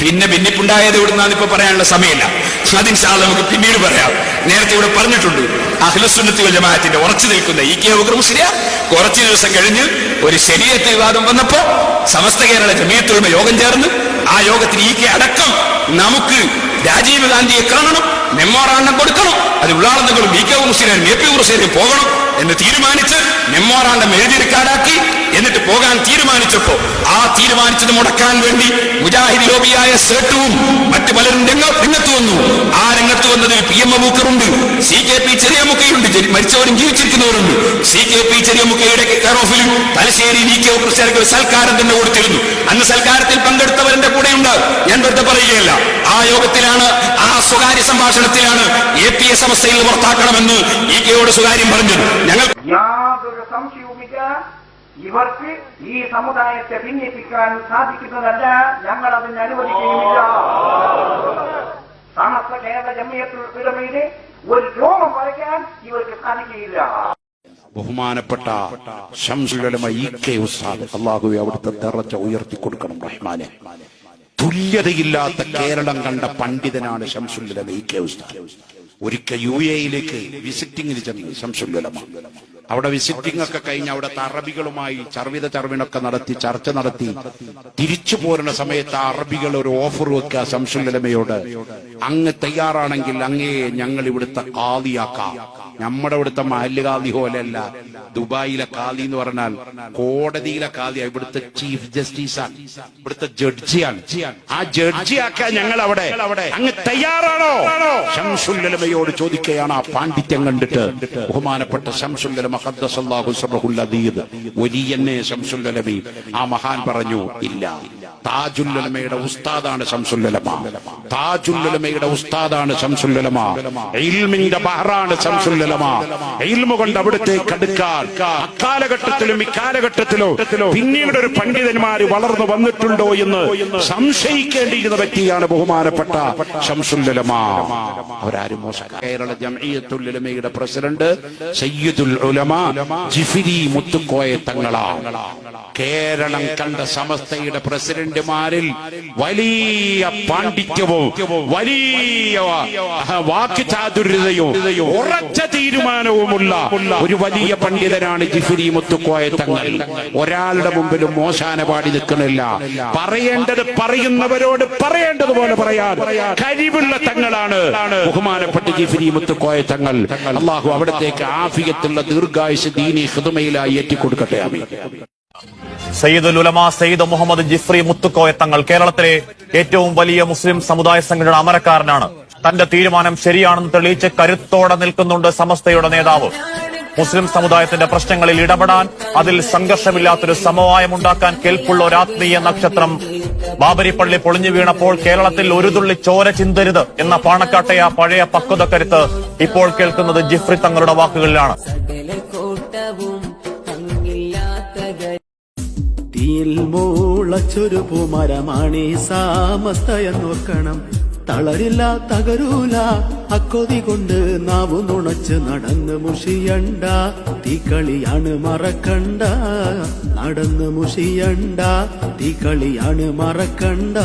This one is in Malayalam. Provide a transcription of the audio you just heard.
പിന്നെ ഭിന്നിപ്പുണ്ടായത് ഇവിടുന്നാണ് ഇപ്പൊ പറയാനുള്ള സമയമില്ല. അതിൻഷാ നമുക്ക് പിന്നീട് പറയാം. നേരത്തെ ഇവിടെ പറഞ്ഞിട്ടുണ്ട് അഖിലസുന്നത്തി വൽ ജമാഅത്തിന്റെ ഉറച്ചു നിൽക്കുന്ന ഇ കെ ഉഗ്രമുസ്ലിയ കുറച്ചു ദിവസം കഴിഞ്ഞ് ഒരു ശരീരത്ത് വിവാദം വന്നപ്പോ സമസ്ത കേരള ജമീയത്തുൽമ യോഗം ചേർന്ന് ആ യോഗത്തിൽ ഈ കെ അടക്കം നമുക്ക് രാജീവ് ഗാന്ധിയെ കാണണം മെമ്മോറാണ്ടം കൊടുക്കണം അത് ഉള്ളാളെന്നെങ്കിലും ഇ കെ മുസ്ലിം എ പി മുസ്ലിം പോകണം. എന്ന് തീരുമാനിച്ച് മെമ്മോറാണ്ടം എഴുതിയെടുക്കാടാക്കി എന്നിട്ട് പോകാൻ തീരുമാനിച്ചപ്പോ ആ തീരുമാനിച്ചത് മുടക്കാൻ വേണ്ടി മുജാഹിദ് ലോബിയായ സേട്ടുവും മറ്റു പലരും രംഗ- രംഗത്ത് വന്നു. ആ രംഗത്ത് വന്നതിൽ പി എം അബൂക്കറുണ്ട് സി കെ പി ചെറിയമുക്കയുണ്ട് മരിച്ചവരും ജീവിച്ചിരിക്കുന്നവരുണ്ട്. സി കെ പി ചെറിയമുക്കയുടെ കെയർ ഓഫിൽ തലശ്ശേരി വി കെ ക്രിസ്ത്യാനിക്ക് ഒരു സൽക്കാരം തന്നെ കൊടുത്തിരുന്നു. അന്ന് സൽക്കാരത്തിൽ പങ്കെടുത്തവരുടെ കൂടെ ഉണ്ടാകും ഞാൻ വെറുതെ പറയുകയല്ല. ആ യോഗത്തിലാണ് ആ സ്വകാര്യ സംഭാഷണത്തിലാണ് എ പി എസ് അവസ്ഥയിൽ പുറത്താക്കണമെന്ന് ഇ കെയോട് സ്വകാര്യം പറഞ്ഞു. ഞങ്ങൾ യാതൊരു സംശയവുമില്ല ഇവർക്ക് ഈ സമുദായത്തെ ഭിന്നിപ്പിക്കാൻ സാധിക്കുന്നതല്ല. ഞങ്ങൾ അതിന് അനുവദിക്കുകയുമില്ല. സമസ്ത കേരള ജമ്മിയത്തുൽ ഉലമയിലെ ഒരു രോമം വരയ്ക്കാൻ ഇവർക്ക് സാധിക്കുകയില്ല. ബഹുമാനപ്പെട്ട ഷംസുലമ ഇ കെ ഉസ്താദ് അള്ളാഹുവെ അവിടുത്തെ ദറച്ച ഉയർത്തി കൊടുക്കണം റഹ്മാനെ. തുല്യതയില്ലാത്ത കേരളം കണ്ട പണ്ഡിതനാണ് ശംസുല്ലമ ഇ കെ ഉസ്താദ്. ഒരിക്കൽ യു എയിലേക്ക് വിസിറ്റിംഗിന് ചെന്നു ഷംസുല്ലമ അവിടെ വിസിറ്റിംഗ് ഒക്കെ കഴിഞ്ഞ് അവിടുത്തെ അറബികളുമായി ചർവിത ചർവിനൊക്കെ നടത്തി ചർച്ച നടത്തി. തിരിച്ചു പോരുന്ന സമയത്ത് അറബികൾ ഒരു ഓഫർ വെക്കുക ശംസുല്ലമയോട്. അങ്ങ് തയ്യാറാണെങ്കിൽ അങ്ങേ ഞങ്ങൾ ഇവിടുത്തെ കാതിയാക്കാം നമ്മുടെ ഇവിടുത്തെ മഹല്ല് കാതി പോലെയല്ല. ദുബായിലെ കാതി എന്ന് പറഞ്ഞാൽ കോടതിയിലെ കാതി ഇവിടുത്തെ ചീഫ് ജസ്റ്റിസ് ആണ്. ഇവിടുത്തെ ജഡ്ജിയാണ് ആ ജഡ്ജിയാക്കാൻ ഞങ്ങൾ അവിടെ അങ്ങ് തയ്യാറാണോ? ഷംസുല്ലമയോട് ചോദിക്കുകയാണ് ആ പാണ്ഡിത്യം കണ്ടിട്ട് ബഹുമാനപ്പെട്ട ഷംസുല്ലമ ഷംസുല്ലമി ആ മഹാൻ പറഞ്ഞു ഇല്ല. താജുല്ലമയുടെ ഉസ്താദാണ് ശംസുല്ലുലമ. താജുല്ലുലമയുടെ ഉസ്താദാണ് ശംസുല്ലുലമ. ഇൽമിന്റെ ബഹറാണ് ശംസുല്ലുലമ. ഇൽമ കൊണ്ട് അവിടത്തേക്ക് അടുക്കാൻ അക്കാലഘട്ടത്തിലും ഇക്കാലഘട്ടത്തിലും പിന്നീട് ഒരു പണ്ഡിതന്മാര് വളർന്നു വന്നിട്ടുണ്ടോ എന്ന് സംശയിക്കേണ്ടിയിരുന്ന വ്യക്തിയാണ് ബഹുമാനപ്പെട്ട ശംസുല്ലുലമ. അവരാരും കേരള ജംഇയ്യത്തുൽ പ്രസിഡന്റ് സയ്യിദുൽ ഉലമ ജിഫിരി മുത്തുക്കോയ തങ്ങളാണ്. കേരളം കണ്ട സമസ്തയുടെ പ്രസിഡന്റുമാരിൽ വലിയ പാണ്ഡിത്യവും വലിയ വാക്ചാതുര്യതയും ഉറച്ച തീരുമാനവുമുള്ള ഒരു വലിയ പണ്ഡിതനാണ് ജിഫിരി മുത്തുക്കോയ തങ്ങൾ. ഒരാളുടെ മുമ്പിലും മോശാന പാടി നിൽക്കണില്ല പറയേണ്ടത് പറയുന്നവരോട് പറയേണ്ടതുപോലെ പറയാൻ കഴിവുള്ള തങ്ങളാണ് ബഹുമാനപ്പെട്ട ജിഫിരി മുത്തുക്കോയ തങ്ങൾ. അള്ളാഹു അവിടത്തേക്ക് ആഫിയത്തുള്ള ദീർഘായുസ് ദീനി ഹൃദമയിലായി ഏറ്റിക്കൊടുക്കട്ടെ അമീൻ സയ്യിദുൽ ഉലമ സയ്യിദ് മുഹമ്മദ് ജിഫ്രി മുത്തുക്കോയ തങ്ങൾ കേരളത്തിലെ ഏറ്റവും വലിയ മുസ്ലിം സമുദായ സംഘടന അമരക്കാരനാണ്. തന്റെ തീരുമാനം ശരിയാണെന്ന് തെളിയിച്ച് കരുത്തോടെ നിൽക്കുന്നുണ്ട് സമസ്തയുടെ നേതാവ്. മുസ്ലിം സമുദായത്തിന്റെ പ്രശ്നങ്ങളിൽ ഇടപെടാൻ അതിൽ സംഘർഷമില്ലാത്തൊരു സമവായം ഉണ്ടാക്കാൻ കേൾപ്പുള്ള ഒരു ആത്മീയ നക്ഷത്രം ബാബരിപ്പള്ളി പൊളിഞ്ഞു വീണപ്പോൾ കേരളത്തിൽ ഒരു തുള്ളി ചോര ചിന്തരുത് എന്ന പാണക്കാട്ടയ പഴയ പക്വതക്കരുത്ത് ഇപ്പോൾ കേൾക്കുന്നത് ജിഫ്രി തങ്ങളുടെ വാക്കുകളിലാണ്. തീയിൽ മൂളച്ചൊരു പൂമരമാണി സാമസ്തയെന്നോർക്കണം തളരില്ല തകരൂല അക്കൊതി കൊണ്ട് നാവു നുണച്ച് നടന്ന് മുഷിയണ്ട. തീക്കളിയാണ് മറക്കണ്ട നടന്ന് മുഷിയണ്ട. തീക്കളിയാണ് മറക്കണ്ട.